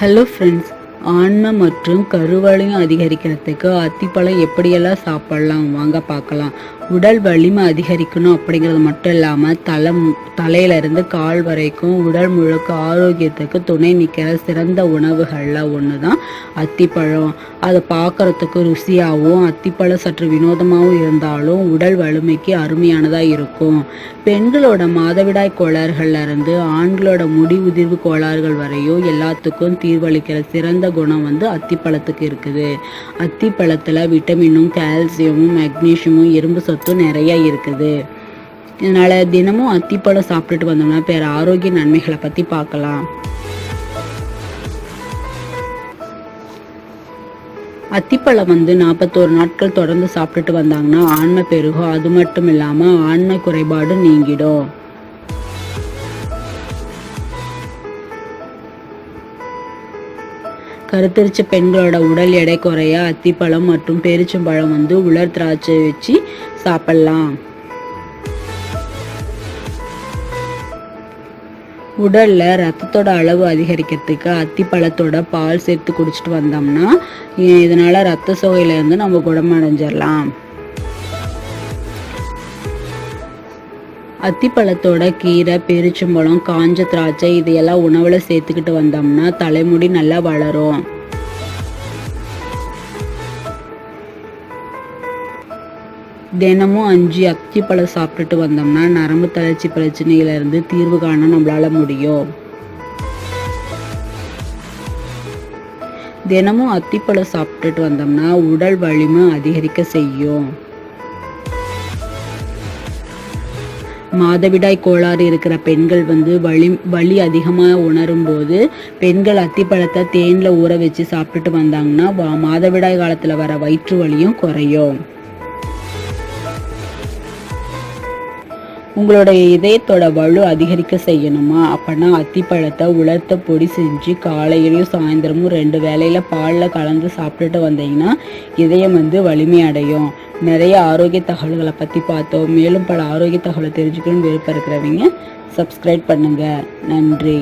Hello friends ஆன்மை மற்றும் கருவளையும் அதிகரிக்கிறதுக்கு அத்திப்பழம் எப்படியெல்லாம் சாப்பிடலாம்? வாங்க பார்க்கலாம். உடல் வலிமை அதிகரிக்கணும் அப்படிங்கிறது மட்டும் இல்லாமல் தலை தலையிலேருந்து கால் வரைக்கும் உடல் முழுக்க ஆரோக்கியத்துக்கு துணை நிற்கிற சிறந்த உணவுகளில் ஒன்று தான் அத்திப்பழம். அதை பார்க்குறதுக்கு ருசியாகவும் அத்திப்பழம் சற்று வினோதமாகவும் இருந்தாலும் உடல் வலிமைக்கு அருமையானதாக இருக்கும். பெண்களோட மாதவிடாய் கோளாறுகள்லேருந்து ஆண்களோட முடி உதிர்வு கோளாறுகள் வரையும் எல்லாத்துக்கும் தீர்வளிக்கிற சிறந்த குணம் வந்து அத்திப்பழத்துக்கு இருக்குது. அத்திப்பழத்தில் விட்டமினும் கால்சியமும் மெக்னீஷியமும் இரும்பு சத்தும் நிறைய இருக்குது. இதனால் தினமும் அத்திப்பழம் சாப்பிட்டுட்டு வந்தோம்னா பிற ஆரோக்கிய நன்மைகளை பற்றி பார்க்கலாம். அத்திப்பழம் வந்து நாற்பத்தோரு நாட்கள் தொடர்ந்து சாப்பிட்டுட்டு வந்தாங்கன்னா ஆண்மை பெருகும். அது மட்டும் இல்லாமல் ஆண்மை குறைபாடு நீங்கிடும். கருத்தரிச்ச பெண்களோட உடல் எடை குறைய அத்திப்பழம் மற்றும் பேரிச்சம்பழம் வந்து உலர் திராட்சை வச்சு சாப்பிடலாம். உடல்ல ரத்தத்தோட அளவு அதிகரிக்கிறதுக்கு அத்திப்பழத்தோட பால் சேர்த்து குடிச்சிட்டு வந்தோம்னா இதனால ரத்த சோகையில இருந்து நம்ம குணமடைஞ்சிடலாம் அத்திப்பழத்தோட கீரை பெருச்சம்பழம் காஞ்ச திராட்சை இதையெல்லாம் உணவில் சேர்த்துக்கிட்டு வந்தோம்னா தலைமுடி நல்லா வளரும். தினமும் அஞ்சு அத்திப்பழம் சாப்பிட்டுட்டு வந்தோம்னா நரம்பு தளர்ச்சி பிரச்சனையிலிருந்து தீர்வு காண நம்மளால முடியும். தினமும் அத்திப்பழம் சாப்பிட்டுட்டு வந்தோம்னா உடல் வலிமை அதிகரிக்க செய்யும். மாதவிடாய் கோளாறு இருக்கிற பெண்கள் வந்து வலி வலி அதிகமாக உணரும் போது பெண்கள் அத்திப்பழத்தை தேனில் ஊற வச்சு சாப்பிட்டுட்டு வந்தாங்கன்னா மாதவிடாய் காலத்தில் வர வயிற்று வலியும் குறையும். உங்களுடைய இதயத்தோட வலு அதிகரிக்க செய்யணுமா? அப்படின்னா அத்திப்பழத்தை உலர்த்த பொடி செஞ்சு காலையிலையும் சாயந்தரமும் ரெண்டு வேலையில் பாலில் கலந்து சாப்பிட்டுட்டு வந்தீங்கன்னா இதயம் வந்து வலிமை அடையும் நிறைய ஆரோக்கிய தகவல்களை பற்றி பார்த்தோம். மேலும் பல ஆரோக்கிய தகவலை தெரிஞ்சுக்கணும்னு விருப்பம் இருக்கிறவங்க சப்ஸ்கிரைப் பண்ணுங்கள் நன்றி.